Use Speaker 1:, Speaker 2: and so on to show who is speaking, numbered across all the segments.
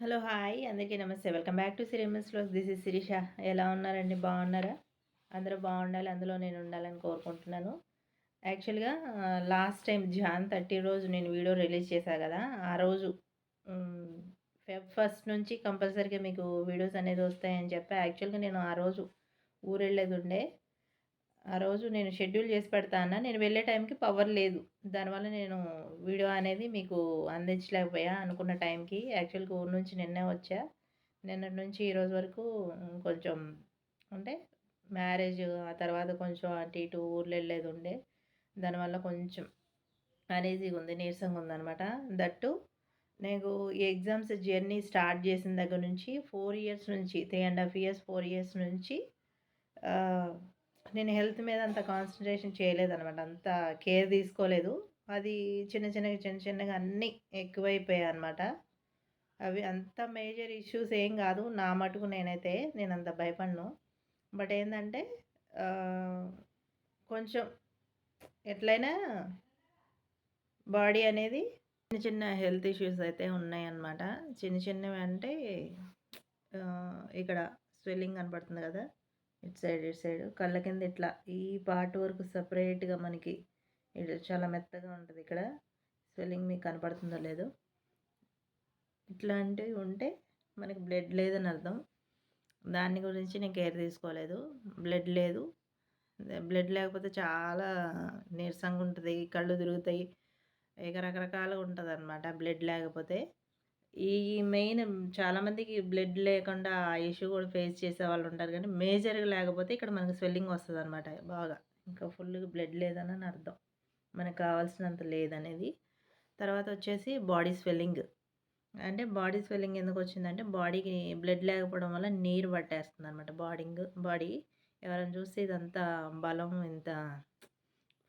Speaker 1: Hello hi అందరికీ నమస్తే. Welcome back to సిరిమస్లో దిస్ ఇస్ శిరీష. ఎలా ఉన్నారండి? బాగున్నారా? అందరూ బాగుండాలి అందులో నేను ఉండాలని కోరుకుంటున్నాను. యాక్చువల్గా లాస్ట్ టైం జాన్ థర్టీ రోజు నేను వీడియో రిలీజ్ చేశాను కదా ఆ రోజు ఫెబ్ ఫస్ట్ నుంచి కంపల్సరీగా మీకు వీడియోస్ అనేది వస్తాయని చెప్పి యాక్చువల్గా నేను ఆ రోజు ఊరెళ్ళేది ఉండే ఆ రోజు నేను షెడ్యూల్ చేసి పెడతా అన్న. నేను వెళ్ళే టైంకి పవర్ లేదు. దానివల్ల నేను వీడియో అనేది మీకు అందించలేకపోయా అనుకున్న టైంకి. యాక్చువల్గా ఊరు నుంచి నిన్నే వచ్చా. నిన్నటి నుంచి ఈరోజు వరకు కొంచెం అంటే మ్యారేజ్ ఆ తర్వాత కొంచెం అటు ఇటు ఊర్లో వెళ్ళేది ఉండే. దానివల్ల కొంచెం అనేజీగా ఉంది నీరసంగా ఉందనమాట దట్టు నేను ఈ ఎగ్జామ్స్ జర్నీ స్టార్ట్ చేసిన దగ్గర నుంచి ఫోర్ ఇయర్స్ నుంచి three and half years four years నుంచి నేను హెల్త్ మీద అంత కాన్సన్ట్రేషన్ చేయలేదనమాట అంత కేర్ తీసుకోలేదు. అది చిన్న చిన్నగా చిన్న చిన్నగా అన్నీ ఎక్కువైపోయాయి అనమాట అవి అంత మేజర్ ఇష్యూస్ ఏం కాదు. నా మటుకు నేనైతే నేను అంత భయపడను. బట్ ఏంటంటే కొంచెం ఎట్లయినా బాడీ అనేది చిన్న చిన్న హెల్త్ ఇష్యూస్ అయితే ఉన్నాయన్నమాట. చిన్న చిన్నవి అంటే ఇక్కడ స్వెల్లింగ్ కనపడుతుంది కదా. ఇటు సైడ్ ఇటు సైడ్. కళ్ళ కింద ఇట్లా ఈ పార్ట్ వరకు సపరేట్గా మనకి ఇటు చాలా మెత్తగా ఉంటుంది ఇక్కడ. స్వెల్లింగ్ మీకు కనపడుతుందో లేదో. ఇట్లాంటివి ఉంటే మనకి బ్లడ్ లేదని అర్థం. దాని గురించి నేను కేర్ తీసుకోలేదు. బ్లడ్ లేదు. బ్లడ్ లేకపోతే చాలా నీరసంగా ఉంటుంది. కళ్ళు తిరుగుతాయి. ఇక రకరకాలుగా ఉంటుంది అనమాట బ్లడ్ లేకపోతే. ఈ మెయిన్ చాలామందికి బ్లడ్ లేకుండా ఆ ఇష్యూ కూడా ఫేస్ చేసే వాళ్ళు ఉంటారు కానీ మేజర్గా లేకపోతే ఇక్కడ మనకు స్వెల్లింగ్ వస్తుంది అనమాట బాగా. ఇంకా ఫుల్గా బ్లడ్ లేదని అర్థం. మనకు కావాల్సినంత లేదనేది. తర్వాత వచ్చేసి బాడీ స్వెల్లింగ్. అంటే బాడీ స్వెల్లింగ్ ఎందుకు వచ్చిందంటే బాడీకి బ్లడ్ లేకపోవడం వల్ల నీరు పట్టేస్తుంది అనమాట బాడింగ్ బాడీ ఎవరైనా చూస్తే ఇదంతా బలం ఇంత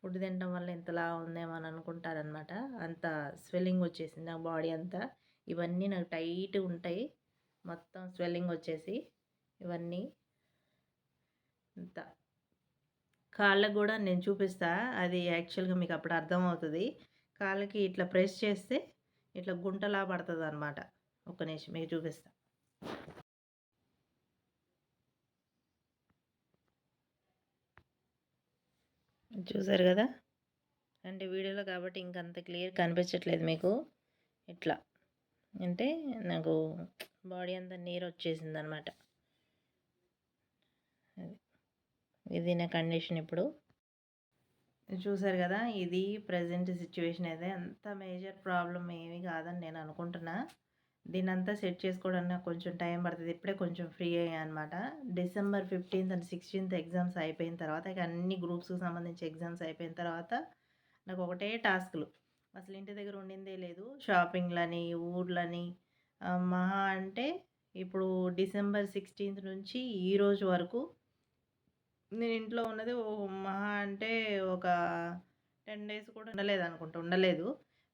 Speaker 1: ఫుడ్ తినడం వల్ల ఇంతలా ఉందేమో అని అనుకుంటారనమాట అంత స్వెల్లింగ్ వచ్చేసింది. ఆ బాడీ అంతా ఇవన్నీ నాకు టైట్ ఉంటాయి. మొత్తం స్వెల్లింగ్ వచ్చేసి ఇవన్నీ. ఇంత. కాళ్ళకు కూడా నేను చూపిస్తా. అది యాక్చువల్గా మీకు అప్పుడు అర్థమవుతుంది. కాళ్ళకి ఇట్లా ప్రెస్ చేస్తే ఇట్లా గుంటలా పడుతుంది అనమాట ఒక్క నిమిషం మీకు చూపిస్తా. చూసారు కదా? అంటే వీడియోలో కాబట్టి ఇంకంత క్లియర్ కనిపించట్లేదు మీకు. ఇట్లా. అంటే నాకు బాడీ అంతా నీరు వచ్చేసింది అనమాట ఇది నా కండిషన్ ఇప్పుడు. చూసారు కదా ఇది ప్రజెంట్ సిచ్యువేషన్ అయితే అంత మేజర్ ప్రాబ్లం ఏమీ కాదని నేను అనుకుంటున్నా. దీని అంతా సెట్ చేసుకోవడానికి నాకు కొంచెం టైం పడుతుంది. ఇప్పుడే కొంచెం ఫ్రీ అయ్యా అనమాట. December fifteenth and sixteenth exams అయిపోయిన తర్వాత ఇక అన్ని గ్రూప్స్కి సంబంధించి ఎగ్జామ్స్ అయిపోయిన తర్వాత నాకు ఒకటే టాస్క్లు. అసలు ఇంటి దగ్గర ఉండిందే లేదు. షాపింగ్లని ఊర్లని మహా అంటే ఇప్పుడు డిసెంబర్ సిక్స్టీన్త్ నుంచి ఈ రోజు వరకు నేను ఇంట్లో ఉన్నది మహా అంటే ఒక టెన్ డేస్ కూడా ఉండలేదు అనుకుంటా ఉండలేదు.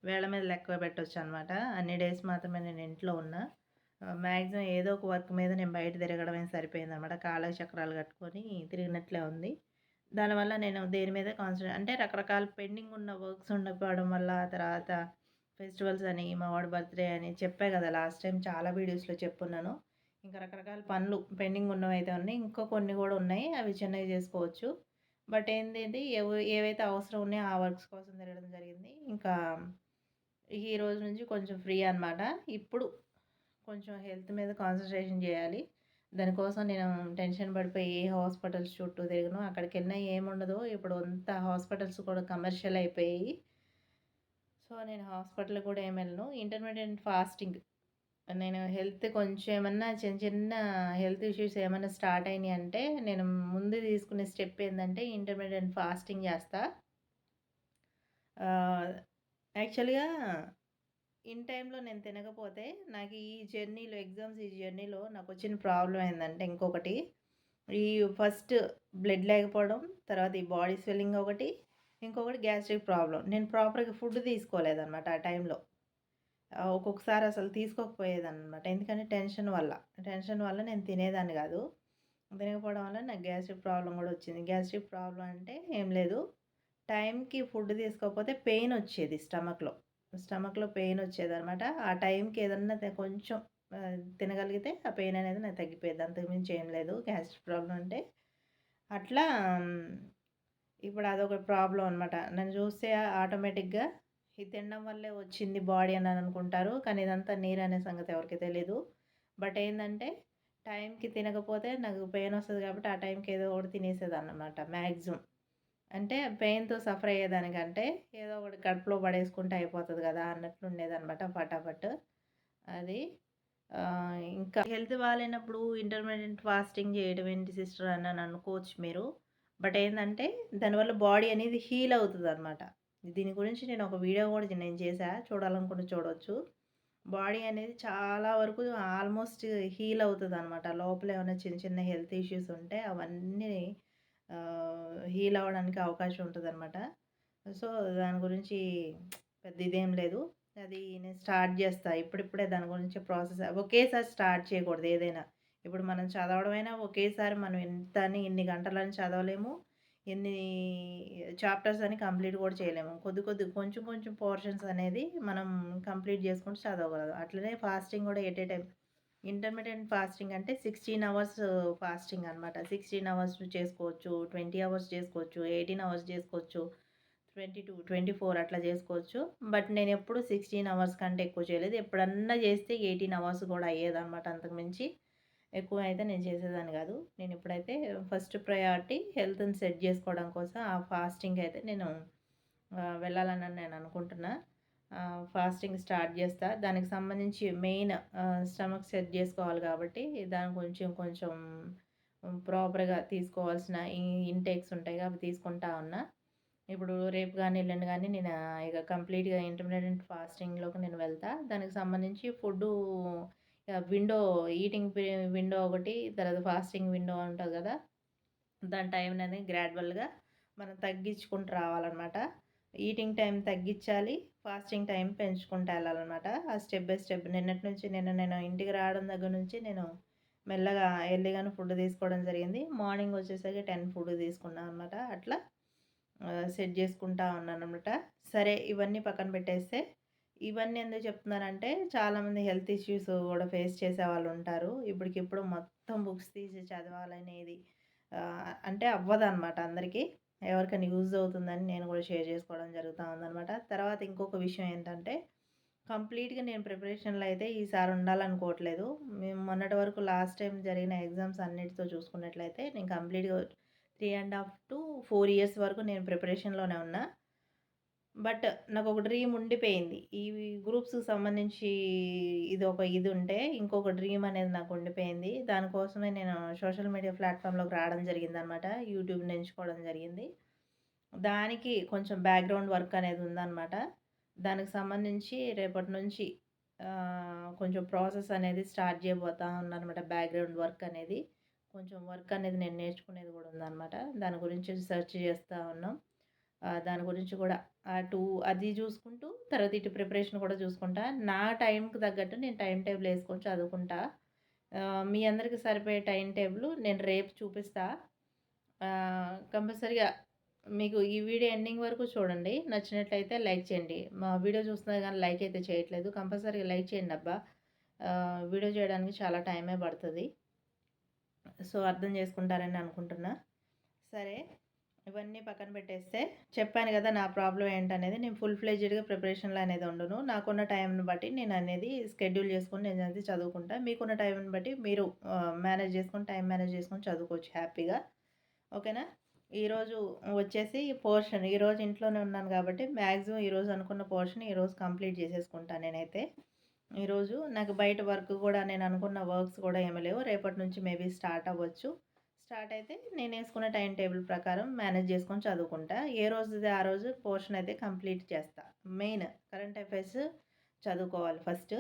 Speaker 1: వేళ మీద లెక్క పెట్టవచ్చు అనమాట అన్ని డేస్ మాత్రమే నేను ఇంట్లో ఉన్నా. మ్యాక్సిమం ఏదో ఒక వర్క్ మీద నేను బయట తిరగడమే సరిపోయింది అనమాట కాళ్ళ చక్రాలు కట్టుకొని తిరిగినట్లే ఉంది. దానివల్ల నేను దేని మీద కాన్సన్ట్రేట్ అంటే రకరకాల పెండింగ్ ఉన్న వర్క్స్ ఉండకపోవడం వల్ల తర్వాత ఫెస్టివల్స్ అని మా వాడు బర్త్డే అని చెప్పే కదా లాస్ట్ టైం చాలా వీడియోస్లో చెప్పున్నాను. ఇంకా రకరకాల పనులు పెండింగ్ ఉన్నవి అయితే ఉన్నాయి. ఇంకా కొన్ని కూడా ఉన్నాయి. అవి చిన్నవి చేసుకోవచ్చు. బట్ ఏంటి ఏవైతే అవసరం ఉన్నాయో ఆ వర్క్స్ కోసం తిరగడం జరిగింది. ఇంకా ఈ రోజు నుంచి కొంచెం ఫ్రీ అనమాట ఇప్పుడు కొంచెం హెల్త్ మీద కాన్సన్ట్రేషన్ చేయాలి. దానికోసం నేను టెన్షన్ పడిపోయి ఏ హాస్పిటల్స్ చుట్టూ తిరిగినా అక్కడికి వెళ్ళినా ఏముండదు ఇప్పుడు అంత హాస్పిటల్స్ కూడా కమర్షియల్ అయిపోయి సో నేను హాస్పిటల్ కూడా ఏం వెళ్ళను. Intermediate fasting. నేను హెల్త్ కొంచెం ఏమన్నా చిన్న చిన్న హెల్త్ ఇష్యూస్ ఏమైనా స్టార్ట్ అయినాయి అంటే నేను ముందు తీసుకునే స్టెప్ ఏంటంటే ఇంటర్మీడియట్ ఫాస్టింగ్ చేస్తా. యాక్చువల్గా ఇన్ టైంలో నేను తినకపోతే నాకు ఈ జర్నీలో ఎగ్జామ్స్ ఈ జర్నీలో నాకు వచ్చిన ప్రాబ్లం ఏంటంటే ఇంకొకటి. ఈ ఫస్ట్ బ్లడ్ లేకపోవడం తర్వాత ఈ బాడీ స్వెల్లింగ్ ఒకటి ఇంకొకటి గ్యాస్ట్రిక్ ప్రాబ్లం నేను ప్రాపర్గా ఫుడ్ తీసుకోలేదన్నమాట ఆ టైంలో ఒక్కొక్కసారి అసలు తీసుకోకపోయేదన్నమాట. ఎందుకంటే టెన్షన్ వల్ల. టెన్షన్ వల్ల నేను తినేదాన్ని కాదు. తినకపోవడం వల్ల నాకు గ్యాస్ట్రిక్ ప్రాబ్లం కూడా వచ్చింది. గ్యాస్ట్రిక్ ప్రాబ్లం అంటే ఏం లేదు. టైంకి ఫుడ్ తీసుకోకపోతే పెయిన్ వచ్చేది స్టమక్లో. స్టమక్లో పెయిన్ వచ్చేదనమాట ఆ టైంకి ఏదన్నా కొంచెం తినగలిగితే ఆ పెయిన్ అనేది నాకు తగ్గిపోయేది. అంతకుమించి ఏం లేదు. గ్యాస్ట్రిక్ ప్రాబ్లం అంటే అట్లా ఇప్పుడు అదొక ప్రాబ్లం అనమాట నన్ను చూస్తే ఆటోమేటిక్గా ఇది తినడం వల్లే వచ్చింది బాడీ అని అనుకుంటారు. కానీ ఇదంతా నీరు అనే సంగతి ఎవరికి తెలీదు. బట్ ఏంటంటే టైంకి తినకపోతే నాకు పెయిన్ వస్తుంది కాబట్టి ఆ టైంకి ఏదో ఒకటి తినేసేది అన్నమాట మ్యాక్సిమం అంటే పెయిన్తో సఫర్ అయ్యేదానికంటే ఏదో ఒకటి కడుపులో పడేసుకుంటే అయిపోతుంది కదా అన్నట్లు ఉండేదనమాట ఫటాఫట్. అది ఇంకా హెల్త్ బాగాలేనప్పుడు ఇంటర్మీడియట్ ఫాస్టింగ్ చేయడం ఏంటి సిస్టర్ అని అనుకోవచ్చు మీరు. బట్ ఏంటంటే దానివల్ల బాడీ అనేది హీల్ అవుతుంది అనమాట దీని గురించి నేను ఒక వీడియో కూడా నేను చేశాను చూడాలనుకుంటే చూడవచ్చు బాడీ అనేది చాలా వరకు ఆల్మోస్ట్ హీల్ అవుతుంది అనమాట లోపల ఏమైనా చిన్న చిన్న హెల్త్ ఇష్యూస్ ఉంటే అవన్నీ హీల్ అవ్వడానికి అవకాశం ఉంటుంది అనమాట సో దాని గురించి పెద్ద ఇదేం లేదు. అది నేను స్టార్ట్ చేస్తా. ఇప్పుడిప్పుడే దాని గురించి ప్రాసెస్ ఒకేసారి స్టార్ట్ చేయకూడదు ఏదైనా. ఇప్పుడు మనం చదవడమైనా ఒకేసారి మనం ఎంత అని ఇన్ని గంటలని చదవలేము. ఎన్ని చాప్టర్స్ అని కంప్లీట్ కూడా చేయలేము. కొద్ది కొద్ది కొంచెం కొంచెం పోర్షన్స్ అనేది మనం కంప్లీట్ చేసుకుంటూ చదవగలదు. అట్లనే ఫాస్టింగ్ కూడా at a time intermediate fasting అంటే సిక్స్టీన్ అవర్స్ ఫాస్టింగ్ అనమాట సిక్స్టీన్ అవర్స్ చేసుకోవచ్చు ట్వంటీ అవర్స్ చేసుకోవచ్చు ఎయిటీన్ అవర్స్ చేసుకోవచ్చు ట్వంటీ టూ ట్వంటీ ఫోర్ అట్లా చేసుకోవచ్చు. బట్ నేను ఎప్పుడు సిక్స్టీన్ అవర్స్ కంటే ఎక్కువ చేయలేదు. ఎప్పుడన్నా చేస్తే ఎయిటీన్ అవర్స్ కూడా అయ్యేదన్నమాట అంతకుమించి ఎక్కువ అయితే నేను చేసేదాన్ని కాదు. నేను ఇప్పుడైతే ఫస్ట్ ప్రయారిటీ హెల్త్ని సెట్ చేసుకోవడం కోసం ఆ ఫాస్టింగ్ అయితే నేను వెళ్ళాలని నేను అనుకుంటున్నా. ఫాస్టింగ్ స్టార్ట్ చేస్తా. దానికి సంబంధించి మెయిన్ స్టమక్ సెట్ చేసుకోవాలి కాబట్టి దాని కొంచెం కొంచెం ప్రాపర్గా తీసుకోవాల్సిన ఇంటేక్స్ ఉంటాయి అవి తీసుకుంటా ఉన్నా. ఇప్పుడు రేపు కానీ ఎల్లుండి కానీ నేను ఇక కంప్లీట్గా ఇంటర్మీడియట్ ఫాస్టింగ్లోకి నేను వెళ్తా. దానికి సంబంధించి ఫుడ్డు విండో ఈటింగ్ విండో ఒకటి తర్వాత ఫాస్టింగ్ విండో ఉంటుంది కదా. దాని టైం అనేది గ్రాడ్యువల్గా మనం తగ్గించుకుంటూ రావాలన్నమాట. ఈటింగ్ టైం తగ్గించాలి ఫాస్టింగ్ టైం పెంచుకుంటూ వెళ్ళాలన్నమాట. ఆ స్టెప్ బై స్టెప్ నిన్నటి నుంచి నిన్న నేను ఇంటికి రావడం దగ్గర నుంచి నేను మెల్లగా ఎర్లీగానే ఫుడ్ తీసుకోవడం జరిగింది. మార్నింగ్ వచ్చేసరికి టెన్ ఫుడ్ తీసుకున్నాను అనమాట అట్లా సెట్ చేసుకుంటా ఉన్నాను అనమాట సరే ఇవన్నీ పక్కన పెట్టేస్తే ఇవన్నీ ఎందుకు చెప్తున్నానంటే చాలామంది హెల్త్ ఇష్యూస్ కూడా ఫేస్ చేసే వాళ్ళు ఉంటారు. ఇప్పటికిప్పుడు మొత్తం బుక్స్ తీసి చదవాలనేది అంటే అవ్వదు అనమాట అందరికీ. ఎవరికైనా యూజ్ అవుతుందని నేను కూడా షేర్ చేసుకోవడం జరుగుతూ ఉందనమాట తర్వాత ఇంకొక విషయం ఏంటంటే కంప్లీట్గా నేను ప్రిపరేషన్లో అయితే ఈసారి ఉండాలనుకోవట్లేదు. మేము మొన్నటి వరకు లాస్ట్ టైం జరిగిన ఎగ్జామ్స్ అన్నిటితో చూసుకున్నట్లయితే నేను కంప్లీట్గా three and half to four years వరకు నేను ప్రిపరేషన్లోనే ఉన్నా. బట్ నాకు ఒక డ్రీమ్ ఉండిపోయింది. ఈ గ్రూప్స్కి సంబంధించి ఇది ఒక ఇది ఉంటే ఇంకొక డ్రీమ్ అనేది నాకు ఉండిపోయింది. దానికోసమే నేను సోషల్ మీడియా ప్లాట్ఫామ్లోకి రావడం జరిగింది అనమాట యూట్యూబ్ని ఎంచుకోవడం జరిగింది. దానికి కొంచెం బ్యాక్గ్రౌండ్ వర్క్ అనేది ఉందన్నమాట దానికి సంబంధించి రేపటి నుంచి కొంచెం ప్రాసెస్ అనేది స్టార్ట్ చేయబోతా ఉన్నానమాట బ్యాక్గ్రౌండ్ వర్క్ అనేది. కొంచెం వర్క్ అనేది నేను నేర్చుకునేది కూడా ఉందన్నమాట దాని గురించి సెర్చ్ చేస్తూ ఉన్నాం. దాని గురించి కూడా అటు అది చూసుకుంటూ తర్వాత ఇటు ప్రిపరేషన్ కూడా చూసుకుంటా. నా టైంకి తగ్గట్టు నేను టైం టేబుల్ వేసుకొని చదువుకుంటా. మీ అందరికీ సరిపోయే టైం టేబుల్ నేను రేపు చూపిస్తా. కంపల్సరిగా మీకు ఈ వీడియో ఎండింగ్ వరకు చూడండి. నచ్చినట్లయితే లైక్ చేయండి. మా వీడియో చూస్తున్నా కానీ లైక్ అయితే చేయట్లేదు. కంపల్సరీగా లైక్ చేయండి అబ్బా. వీడియో చేయడానికి చాలా టైమే పడుతుంది. సో అర్థం చేసుకుంటారని అనుకుంటున్నా. సరే. ఇవన్నీ పక్కన పెట్టేస్తే చెప్పాను కదా నా ప్రాబ్లం ఏంటనేది నేను ఫుల్ ఫ్లెజ్డ్గా ప్రిపరేషన్లో అనేది ఉండను. నాకున్న టైంని బట్టి నేను అనేది స్కెడ్యూల్ చేసుకొని నేను అనేది చదువుకుంటా. మీకున్న టైంని బట్టి మీరు మేనేజ్ చేసుకొని టైం మేనేజ్ చేసుకొని చదువుకోవచ్చు హ్యాపీగా. ఓకేనా? ఈరోజు వచ్చేసి పోర్షన్ ఈరోజు ఇంట్లోనే ఉన్నాను కాబట్టి మ్యాక్సిమం ఈరోజు అనుకున్న పోర్షన్ ఈరోజు కంప్లీట్ చేసేసుకుంటాను నేనైతే. ఈరోజు నాకు బయట వర్క్ కూడా నేను అనుకున్న వర్క్స్ కూడా ఏమీ లేవు. రేపటి నుంచి మేబీ స్టార్ట్ అవ్వచ్చు. స్టార్ట్ అయితే నేను వేసుకున్న టైం టేబుల్ ప్రకారం మేనేజ్ చేసుకొని చదువుకుంటా. ఏ రోజుది ఆ రోజు పోర్షన్ అయితే కంప్లీట్ చేస్తా. మెయిన్ కరెంట్ అఫైర్స్ చదువుకోవాలి ఫస్ట్.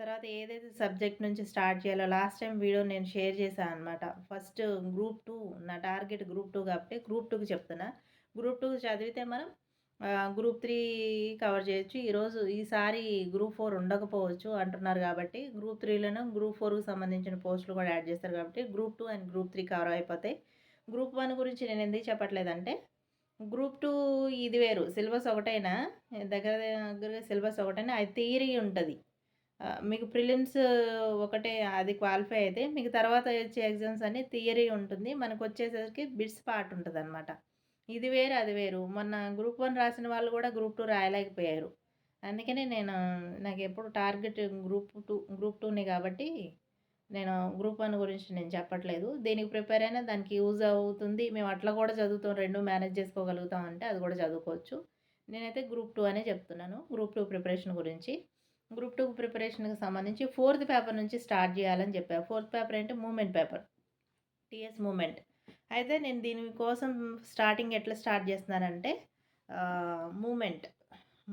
Speaker 1: తర్వాత ఏదైతే సబ్జెక్ట్ నుంచి స్టార్ట్ చేయాలో లాస్ట్ టైం వీడియో నేను షేర్ చేశాను అనమాట ఫస్ట్ గ్రూప్ టూ నా టార్గెట్ గ్రూప్ టూ కాబట్టి గ్రూప్ టూకి చెప్తున్నా. గ్రూప్ టూకి చదివితే మనం గ్రూప్ త్రీ కవర్ చేయొచ్చు. ఈరోజు ఈసారి గ్రూప్ ఫోర్ ఉండకపోవచ్చు అంటున్నారు కాబట్టి గ్రూప్ త్రీలోనూ గ్రూప్ ఫోర్కి సంబంధించిన పోస్టులు కూడా యాడ్ చేస్తారు కాబట్టి group two and group three cover అయిపోతాయి. గ్రూప్ వన్ గురించి నేను ఎందుకు చెప్పట్లేదంటే గ్రూప్ టూ ఇది వేరు. సిలబస్ ఒకటైనా? దగ్గర దగ్గర సిలబస్ ఒకటైనా? అది థియరీ ఉంటుంది. మీకు ప్రిలిమ్స్ ఒకటే అది క్వాలిఫై అయితే మీకు తర్వాత వచ్చే ఎగ్జామ్స్ అన్నీ థియరీ ఉంటుంది. మనకు వచ్చేసరికి బిట్స్ పార్ట్ ఉంటదనమాట. ఇది వేరు, అది వేరు. మొన్న గ్రూప్ వన్ రాసిన వాళ్ళు కూడా గ్రూప్ టూ రాయలేకపోయారు. అందుకనే నేను నాకు ఎప్పుడు టార్గెట్ గ్రూప్ టూ గ్రూప్ టూనే కాబట్టి నేను గ్రూప్ వన్ గురించి నేను చెప్పట్లేదు. దీనికి ప్రిపేర్ అయినా దానికి యూజ్ అవుతుంది. మేము అట్లా కూడా చదువుతాం రెండు మేనేజ్ చేసుకోగలుగుతాం అంటే అది కూడా చదువుకోవచ్చు. నేనైతే గ్రూప్ టూ అనే చెప్తున్నాను. గ్రూప్ టూ ప్రిపరేషన్ గురించి. గ్రూప్ టూ ప్రిపరేషన్‌కి సంబంధించి ఫోర్త్ పేపర్ నుంచి స్టార్ట్ చేయాలని చెప్పారు ఫోర్త్ పేపర్ అంటే మూమెంట్ పేపర్. టీఎస్ మూమెంట్ అయితే నేను దీని కోసం స్టార్టింగ్ ఎట్లా స్టార్ట్ చేస్తున్నానంటే మూమెంట్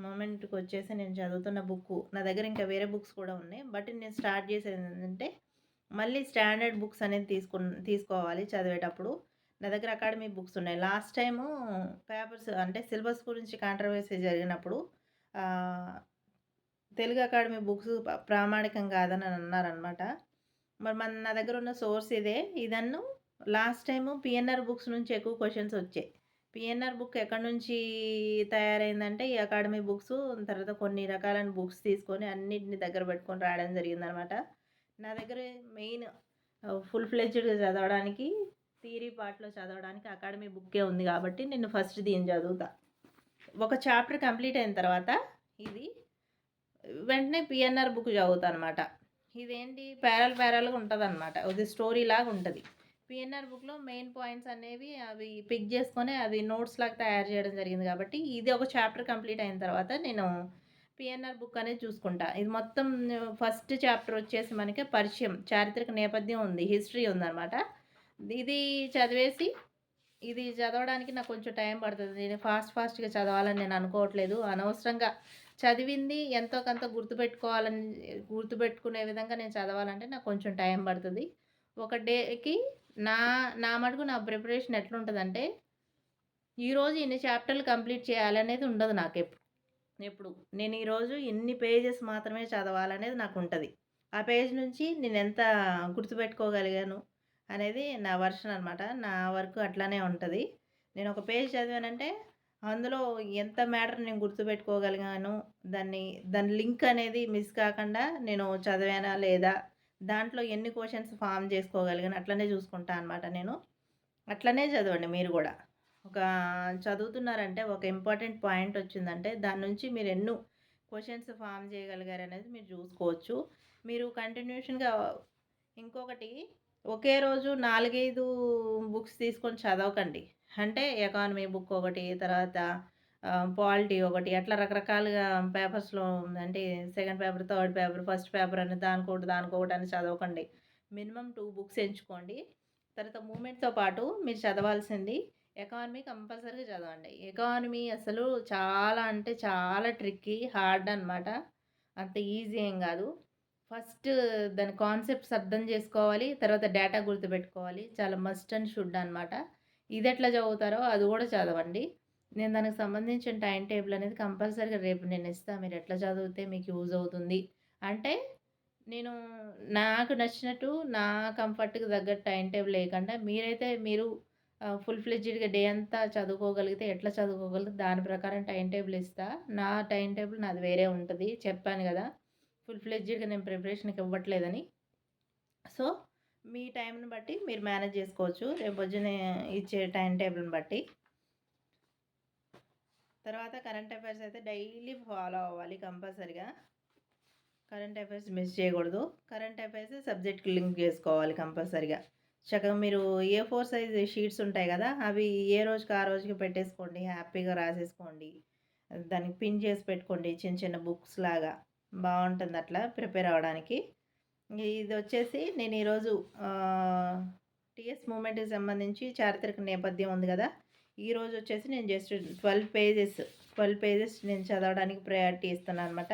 Speaker 1: మూమెంట్కి వచ్చేసి నేను చదువుతున్న బుక్కు నా దగ్గర ఇంకా వేరే బుక్స్ కూడా ఉన్నాయి. బట్ నేను స్టార్ట్ చేసేది ఏంటంటే మళ్ళీ స్టాండర్డ్ బుక్స్ అనేది తీసుకు తీసుకోవాలి చదివేటప్పుడు. నా దగ్గర అకాడమీ బుక్స్ ఉన్నాయి. లాస్ట్ టైము పేపర్స్ అంటే సిలబస్ గురించి కాంట్రవర్సీ జరిగినప్పుడు తెలుగు అకాడమీ బుక్స్ ప్రామాణికం కాదని అన్నారనమాట. మరి మన నా దగ్గర ఉన్న సోర్స్ ఇదే. ఇదన్ను లాస్ట్ టైము పిఎన్ఆర్ బుక్స్ నుంచి ఎక్కువ క్వశ్చన్స్ వచ్చాయి. పిఎన్ఆర్ బుక్ ఎక్కడి నుంచి తయారైందంటే ఈ అకాడమీ బుక్స్ తర్వాత కొన్ని రకాలైన బుక్స్ తీసుకొని అన్నిటిని దగ్గర పెట్టుకొని రాయడం జరిగిందనమాట. నా దగ్గర మెయిన్ ఫుల్ ఫ్లెడ్జ్డ్‌గా చదవడానికి థియరీ పార్ట్‌లో చదవడానికి అకాడమీ బుక్కే ఉంది కాబట్టి నేను ఫస్ట్ దీన్ని చదువుతా. ఒక చాప్టర్ కంప్లీట్ అయిన తర్వాత ఇది వెంటనే పిఎన్ఆర్ బుక్ చదువుతా అనమాట. ఇదేంటి ప్యారల్ ప్యారల్గా ఉంటుంది అనమాట ఇది స్టోరీ లాగా ఉంటుంది పిఎన్ఆర్ బుక్‌లో మెయిన్ పాయింట్స్ అనేవి అవి పిక్ చేసుకొని అవి నోట్స్ లాగా తయారు చేయడం జరిగింది కాబట్టి ఇది ఒక చాప్టర్ కంప్లీట్ అయిన తర్వాత నేను పిఎన్ఆర్ బుక్ అనేది చూసుకుంటా. ఇది మొత్తం ఫస్ట్ చాప్టర్ వచ్చేసి మనకి పరిచయం, చారిత్రక నేపథ్యం ఉంది. హిస్టరీ ఉందన్నమాట ఇది చదివేసి ఇది చదవడానికి నాకు కొంచెం టైం పడుతుంది నేను ఫాస్ట్ ఫాస్ట్‌గా చదవాలని నేను అనుకోవట్లేదు. అనవసరంగా చదివింది ఎంతో కొంత గుర్తుపెట్టుకోవాలని గుర్తుపెట్టుకునే విధంగా నేను చదవాలంటే నాకు కొంచెం టైం పడుతుంది ఒక డేకి నా నా మటుకు నా ప్రిపరేషన్ ఎట్లుంటుందంటే ఈరోజు ఇన్ని చాప్టర్‌లు కంప్లీట్ చేయాలనేది ఉండదు నాకు ఎప్పుడు. నేను ఈరోజు ఇన్ని పేజెస్ మాత్రమే చదవాలనేది నాకు ఉంటుంది ఆ పేజ్ నుంచి నేను ఎంత గుర్తుపెట్టుకోగలిగాను అనేది నా వర్షన్ అనమాట. నా వర్క్ అట్లానే ఉంటుంది నేను ఒక పేజ్ చదివానంటే అందులో ఎంత మ్యాటర్ నేను గుర్తుపెట్టుకోగలిగాను, దాన్ని దాని లింక్ అనేది మిస్ కాకుండా నేను చదివానా లేదా, దాంట్లో ఎన్ని క్వశ్చన్స్ ఫామ్ చేసుకోగలిగాను అట్లనే చూసుకుంటా అనమాట నేను. అట్లనే చదవండి మీరు కూడా ఒక చదువుతున్నారంటే ఒక ఇంపార్టెంట్ పాయింట్ వచ్చిందంటే దాని నుంచి మీరు ఎన్నో ఫామ్ ఫార్మ్ చేయగలిగారనేది మీరు చూసుకోవచ్చు. మీరు కంటిన్యూషన్‌గా ఇంకొకటి ఒకే రోజు 4, 5 బుక్స్ తీసుకొని చదవకండి. అంటే ఎకానమీ బుక్ ఒకటి, తర్వాత పాలిటీ ఒకటి అట్లా రకరకాలుగా పేపర్స్‌లో అంటే second paper, third paper, first paper అని దానికోటి, దానికొకటి అని చదవకండి. మినిమమ్ టూ బుక్స్ ఎంచుకోండి. తర్వాత మూమెంట్తో పాటు మీరు చదవాల్సింది ఎకానమీ కంపల్సరీగా చదవండి. ఎకానమీ అసలు చాలా అంటే చాలా ట్రిక్కీ, హార్డ్ అనమాట. అంత ఈజీ ఏం కాదు ఫస్ట్ దాని కాన్సెప్ట్స్ అర్థం చేసుకోవాలి. తర్వాత డేటా గుర్తుపెట్టుకోవాలి. చాలా మస్ట్ అండ్ షుడ్ అనమాట. ఇది ఎట్లా చదువుతారో అది కూడా చదవండి. నేను దానికి సంబంధించిన టైం టేబుల్ అనేది కంపల్సరీగా రేపు నేను ఇస్తాను మీరు ఎట్లా చదివితే మీకు యూజ్ అవుతుంది. అంటే నేను నాకు నచ్చినట్టు నా కంఫర్ట్‌కి తగ్గట్టు టైం టేబుల్ లేకుండా మీరైతే మీరు ఫుల్ ఫ్లెడ్జ్డ్‌గా డే అంతా చదువుకోగలిగితే ఎట్లా చదువుకోగలిగితే దాని ప్రకారం టైం టేబుల్ ఇస్తా. నా టైం టేబుల్ నాది వేరే ఉంటుంది చెప్పాను కదా ఫుల్ ఫ్లెడ్జ్డ్‌గా నేను ప్రిపరేషన్‌కి ఇవ్వట్లేదని. సో, మీ టైంని బట్టి మీరు మేనేజ్ చేసుకోవచ్చు. రేపు పొద్దున్నే ఇచ్చే టైం టేబుల్‌ని బట్టి. తర్వాత కరెంట్ అఫైర్స్ అయితే డైలీ ఫాలో అవ్వాలి కంపల్సరీగా. కరెంట్ అఫైర్స్ మిస్ చేయకూడదు. కరెంట్ అఫైర్స్ సబ్జెక్ట్‌కి లింక్ చేసుకోవాలి కంపల్సరీగా. చక్కగా మీరు ఏ ఫోర్ సైజ్ షీట్స్ ఉంటాయి కదా అవి ఏ రోజుకి ఆ రోజుకి పెట్టేసుకోండి. హ్యాపీగా రాసేసుకోండి. దానికి పిన్ చేసి పెట్టుకోండి చిన్న చిన్న బుక్స్ లాగా. బాగుంటుంది అట్లా ప్రిపేర్ అవ్వడానికి. ఇది వచ్చేసి నేను ఈరోజు టీఎస్ మూమెంట్కి సంబంధించి చారిత్రక నేపథ్యం ఉంది కదా ఈరోజు వచ్చేసి నేను జస్ట్ 12 పేజెస్, 12 పేజెస్ నేను చదవడానికి ప్రయారిటీ ఇస్తాను అనమాట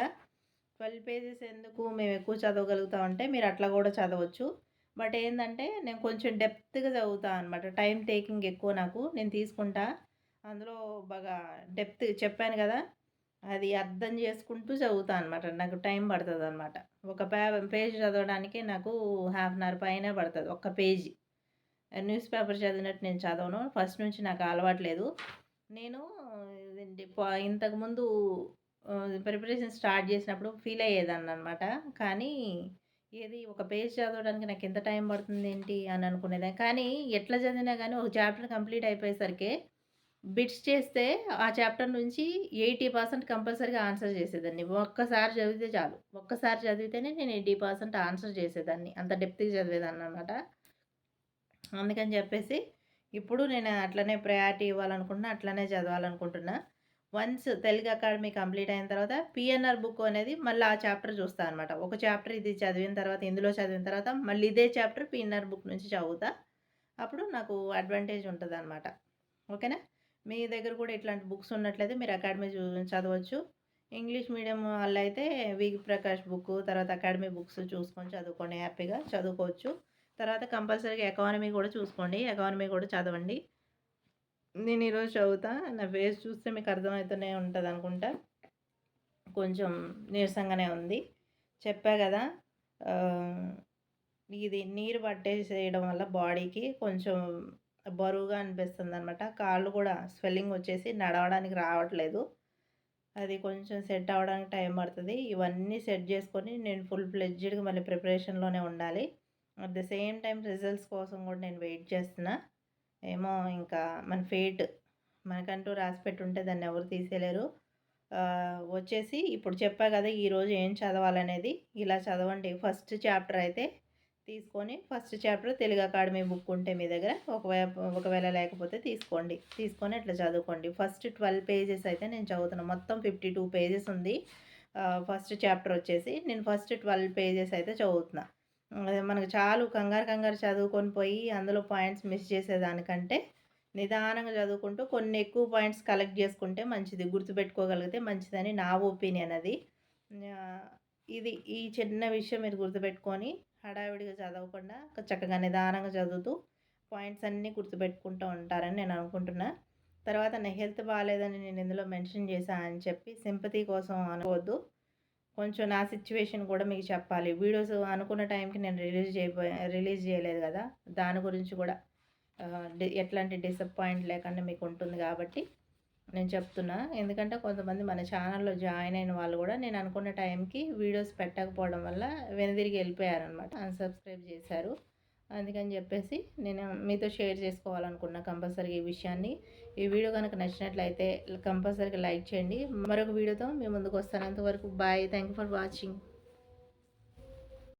Speaker 1: ట్వెల్వ్ పేజెస్ ఎందుకు మేము ఎక్కువ చదవగలుగుతాం అంటే మీరు అట్లా కూడా చదవచ్చు. బట్ ఏంటంటే నేను కొంచెం డెప్త్‌గా చదువుతాను అనమాట. టైం టేకింగ్ ఎక్కువ నాకు. నేను తీసుకుంటా. అందులో బాగా డెప్త్ చెప్పాను కదా అది అర్థం చేసుకుంటూ చదువుతాను అనమాట. నాకు టైం పడుతుంది అనమాట ఒక పే పేజ్ చదవడానికి నాకు హాఫ్ అన్ అవర్ పైన పడుతుంది ఒక్క పేజీ. న్యూస్ పేపర్ చదివినట్టు నేను చదవను. ఫస్ట్ నుంచి నాకు అలవాటు లేదు. నేను ఇదేంటి ఇంతకుముందు ప్రిపరేషన్ స్టార్ట్ చేసినప్పుడు ఫీల్ అయ్యేదాన్ని అనమాట కానీ ఏది ఒక పేజ్ చదవడానికి నాకు ఎంత టైం పడుతుంది ఏంటి అని అనుకునేదాన్ని. కానీ ఎట్లా చదివినా కానీ ఒక చాప్టర్ కంప్లీట్ అయిపోయేసరికి బిట్స్ చేస్తే ఆ చాప్టర్ నుంచి ఎయిటీ పర్సెంట్ కంపల్సరీగా ఆన్సర్ చేసేదాన్ని. ఒక్కసారి చదివితే చాలు. ఒక్కసారి చదివితేనే నేను ఎయిటీ పర్సెంట్ ఆన్సర్ చేసేదాన్ని. అంత డెప్త్గా చదివేదాన్ని అనమాట అందుకని చెప్పేసి ఇప్పుడు నేను అట్లనే ప్రయారిటీ ఇవ్వాలనుకుంటున్నా అట్లనే చదవాలనుకుంటున్నా. వన్స్ తెలుగు అకాడమీ కంప్లీట్ అయిన తర్వాత పిఎన్ఆర్ బుక్ అనేది మళ్ళీ ఆ చాప్టర్ చూస్తాను అనమాట ఒక చాప్టర్ ఇది చదివిన తర్వాత ఇందులో చదివిన తర్వాత మళ్ళీ ఇదే చాప్టర్ పిఎన్ఆర్ బుక్ నుంచి చదువుతా. అప్పుడు నాకు అడ్వాంటేజ్ ఉంటుంది అనమాట ఓకేనా? మీ దగ్గర కూడా ఇట్లాంటి బుక్స్ ఉన్నట్లయితే మీరు అకాడమీ చదవచ్చు. ఇంగ్లీష్ మీడియం వాళ్ళు అయితే విగ్ ప్రకాష్ బుక్ తర్వాత అకాడమీ బుక్స్ చూసుకొని చదువుకొని హ్యాపీగా చదువుకోవచ్చు. తర్వాత కంపల్సరీగా ఎకానమీ కూడా చూసుకోండి. ఎకానమీ కూడా చదవండి. నేను ఈరోజు చదువుతా. నా ఫేస్ చూస్తే మీకు అర్థమవుతూనే ఉంటుంది అనుకుంటా. కొంచెం నీరసంగానే ఉంది. చెప్పా కదా ఇది నీరు పట్టేసేయడం వల్ల బాడీకి కొంచెం బరువుగా అనిపిస్తుంది అనమాట కాళ్ళు కూడా స్వెల్లింగ్ వచ్చేసి నడవడానికి రావట్లేదు. అది కొంచెం సెట్ అవ్వడానికి టైం పడుతుంది. ఇవన్నీ సెట్ చేసుకొని నేను ఫుల్ ఫ్లెడ్జ్డ్గా మళ్ళీ ప్రిపరేషన్లోనే ఉండాలి. At the same time results కోసం కూడా నేను వెయిట్ చేస్తున్నా. ఏమో ఇంకా మన ఫేట్ మనకంటూ రాసి పెట్టుంటే దాన్ని ఎవరు తీసేయలేరు. వచ్చేసి ఇప్పుడు చెప్పా కదా ఈరోజు ఏం చదవాలనేది. ఇలా చదవండి. ఫస్ట్ చాప్టర్ అయితే తీసుకొని first chapter Telugu academy book ఉంటే మీ దగ్గర ఒకవేళ ఒకవేళ లేకపోతే తీసుకోండి. తీసుకొని అట్లా చదువుకోండి. ఫస్ట్ ట్వెల్వ్ పేజెస్ అయితే నేను చదువుతున్నాను మొత్తం ఫిఫ్టీ టూ పేజెస్ ఉంది ఫస్ట్ చాప్టర్ వచ్చేసి నేను ఫస్ట్ ట్వెల్వ్ పేజెస్ అయితే చదువుతున్నా. మనకు చాలు కంగారు కంగారు చదువుకొని పోయి అందులో పాయింట్స్ మిస్ చేసేదానికంటే నిదానంగా చదువుకుంటూ కొన్ని ఎక్కువ పాయింట్స్ కలెక్ట్ చేసుకుంటే మంచిది గుర్తుపెట్టుకోగలిగితే మంచిదని నా ఒపీనియన్ అది. ఇది ఈ చిన్న విషయం మీరు గుర్తుపెట్టుకొని హడావిడిగా చదవకుండా చక్కగా నిదానంగా చదువుతూ పాయింట్స్ అన్నీ గుర్తుపెట్టుకుంటూ ఉంటారని నేను అనుకుంటున్నా. తర్వాత నా హెల్త్ బాగాలేదని నేను ఇందులో మెన్షన్ చేశాను అని చెప్పి సింపతి కోసం అనుకోవద్దు. కొంచెం నా సిచ్యువేషన్ కూడా మీకు చెప్పాలి. వీడియోస్ అనుకున్న టైంకి నేను రిలీజ్ చేయబో రిలీజ్ చేయలేదు కదా. దాని గురించి కూడా ఎట్లాంటి డిసప్పాయింట్ లేకుండా మీకు ఉంటుంది కాబట్టి నేను చెప్తున్నా. ఎందుకంటే కొంతమంది మన ఛానల్లో జాయిన్ అయిన వాళ్ళు కూడా నేను అనుకున్న టైంకి వీడియోస్ పెట్టకపోవడం వల్ల వెనుదిరిగి వెళ్ళిపోయారనమాట అన్సబ్స్క్రైబ్ చేశారు. అందుకని చెప్పేసి నేను మీతో షేర్ చేసుకోవాలనుకున్నా కంపల్సరీ ఈ విషయాన్ని. ఈ వీడియో కనుక నచ్చినట్లయితే కంపల్సరీగా లైక్ చేయండి. మరొక వీడియోతో మేము ముందుకు వస్తాను. అంతవరకు బాయ్. Thank for watching